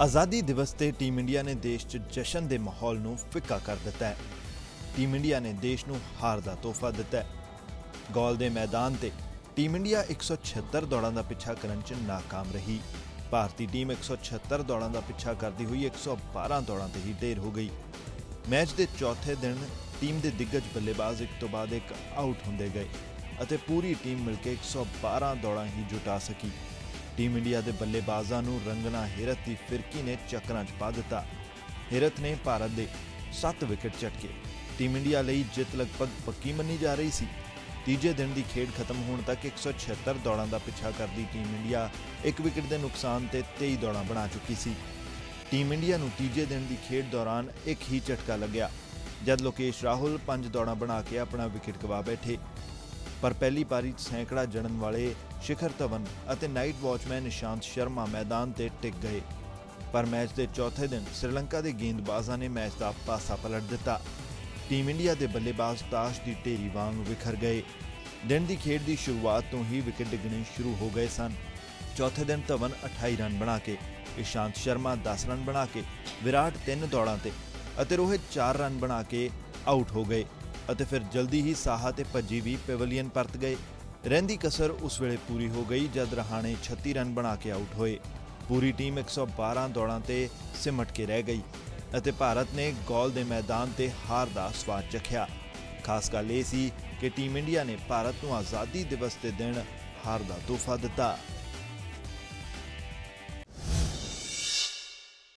ਆਜ਼ਾਦੀ ਦਿਵਸ ਤੇ ਟੀਮ ਇੰਡੀਆ ਨੇ ਦੇਸ਼ 'ਚ ਜਸ਼ਨ ਦੇ ਮਾਹੌਲ ਨੂੰ ਫਿੱਕਾ ਕਰ ਦਿੱਤਾ ਹੈ। ਟੀਮ ਇੰਡੀਆ ਨੇ ਦੇਸ਼ ਨੂੰ ਹਾਰ ਦਾ ਤੋਹਫਾ ਦਿੱਤਾ ਹੈ। ਗੋਲ ਦੇ ਮੈਦਾਨ ਤੇ ਟੀਮ ਇੰਡੀਆ 176 ਦੌੜਾਂ ਦਾ ਪਿੱਛਾ ਕਰਨ 'ਚ ਨਾਕਾਮ ਰਹੀ। ਭਾਰਤੀ ਟੀਮ 176 ਦੌੜਾਂ ਦਾ ਪਿੱਛਾ ਕਰਦੀ ਹੋਈ 112 ਦੌੜਾਂ ਤੇ ਹੀ ਢੇਰ ਹੋ ਗਈ। ਮੈਚ ਦੇ ਚੌਥੇ ਦਿਨ ਟੀਮ ਦੇ ਦਿੱਗਜ ਬੱਲੇਬਾਜ਼ ਇੱਕ ਤੋਂ ਬਾਅਦ ਇੱਕ ਆਊਟ ਹੁੰਦੇ ਗਏ ਅਤੇ ਪੂਰੀ ਟੀਮ ਮਿਲ ਕੇ 112 ਦੌੜਾਂ ਹੀ ਜੁਟਾ ਸਕੀ। ਟੀਮ ਇੰਡੀਆ ਦੇ ਬੱਲੇਬਾਜ਼ਾਂ ਨੂੰ ਰੰਗਣਾ ਹਿਰਤ ਦੀ ਫਿਰਕੀ ਨੇ ਚੱਕਰਾਂ 'ਚ ਪਾ ਦਿੱਤਾ। ਹਿਰਤ ਨੇ ਭਾਰਤ ਦੇ 7 ਵਿਕਟ ਝਟਕੇ। ਟੀਮ ਇੰਡੀਆ ਲਈ ਜਿੱਤ ਲਗਭਗ ਪੱਕੀ ਮੰਨੀ ਜਾ ਰਹੀ ਸੀ। ਤੀਜੇ ਦਿਨ ਦੀ ਖੇਡ ਖਤਮ ਹੋਣ ਤੱਕ 176 ਦੌੜਾਂ ਦਾ ਪਿੱਛਾ ਕਰਦੀ ਟੀਮ ਇੰਡੀਆ ਇੱਕ ਵਿਕਟ ਦੇ ਨੁਕਸਾਨ ਤੇ 23 ਦੌੜਾਂ ਬਣਾ ਚੁੱਕੀ ਸੀ। ਟੀਮ ਇੰਡੀਆ ਨੂੰ ਤੀਜੇ ਦਿਨ ਦੀ ਖੇਡ ਦੌਰਾਨ ਇੱਕ ਹੀ ਝਟਕਾ ਲੱਗਿਆ। ਜਦ ਲੋਕੇਸ਼ ਰਾਹੁਲ ਪੰਜ ਦੌੜਾਂ ਬਣਾ ਕੇ ਆਪਣਾ ਵਿਕਟ ਗਵਾ ਬੈਠੇ ਪਰ ਪਹਿਲੀ ਪਾਰੀ 'ਚ ਸੈਂਕੜਾ ਜੜਨ ਵਾਲੇ ਸ਼ਿਖਰ ਧਵਨ ਅਤੇ ਨਾਈਟ ਵਾਚਮੈਨ ਇਸ਼ਾਂਤ ਸ਼ਰਮਾ ਮੈਦਾਨ ਤੇ ਟਿਕ ਗਏ। ਪਰ ਮੈਚ ਦੇ ਚੌਥੇ ਦਿਨ ਸ੍ਰੀਲੰਕਾ ਦੇ ਗੇਂਦਬਾਜ਼ਾਂ ਨੇ ਮੈਚ ਦਾ ਪਾਸਾ ਪਲਟ ਦਿੱਤਾ। ਟੀਮ ਇੰਡੀਆ ਦੇ ਬੱਲੇਬਾਜ਼ ਤਾਸ਼ ਦੀ ਢੇਰੀ ਵਾਂਗ ਵਿਖਰ ਗਏ। ਦਿਨ ਦੀ ਖੇਡ ਦੀ ਸ਼ੁਰੂਆਤ ਤੋਂ ਹੀ ਵਿਕਟ ਡਿੱਗਣੇ ਸ਼ੁਰੂ ਹੋ ਗਏ ਸਨ। ਚੌਥੇ ਦਿਨ ਧਵਨ 28 ਰਨ ਬਣਾ ਕੇ ਇਸ਼ਾਂਤ ਸ਼ਰਮਾ 10 ਰਨ ਬਣਾ ਕੇ, ਵਿਰਾਟ 3 ਦੌੜਾਂ ਤੇ ਅਤੇ ਰੋਹਿਤ 4 ਰਨ ਬਣਾ ਕੇ ਆਊਟ ਹੋ ਗਏ। ਅਤੇ ਫਿਰ ਜਲਦੀ ਹੀ ਸਾਹਾ ਤੇ ਭੱਜੀ ਵੀ ਪੈਵਲੀਅਨ ਪਰਤ ਗਏ। ਰਹਿੰਦੀ ਕਸਰ ਉਸ ਵੇਲੇ ਪੂਰੀ ਹੋ ਗਈ ਜਦ ਰਹਾਣੇ 36 ਰਨ ਬਣਾ ਕੇ ਆਊਟ ਹੋਏ। ਪੂਰੀ ਟੀਮ 112 ਦੌੜਾਂ ਤੇ ਸਿਮਟ ਕੇ ਰਹਿ ਗਈ ਅਤੇ ਭਾਰਤ ਨੇ ਗੋਲ ਦੇ ਮੈਦਾਨ ਤੇ ਹਾਰ ਦਾ ਸਵਾਦ ਚਖਿਆ। ਖਾਸ ਗੱਲ ਇਹ ਸੀ ਕਿ ਟੀਮ ਇੰਡੀਆ ਨੇ ਭਾਰਤ ਨੂੰ ਆਜ਼ਾਦੀ ਦਿਵਸ ਦੇ ਦਿਨ ਹਾਰ ਦਾ ਤੋਹਫਾ ਦਿੱਤਾ।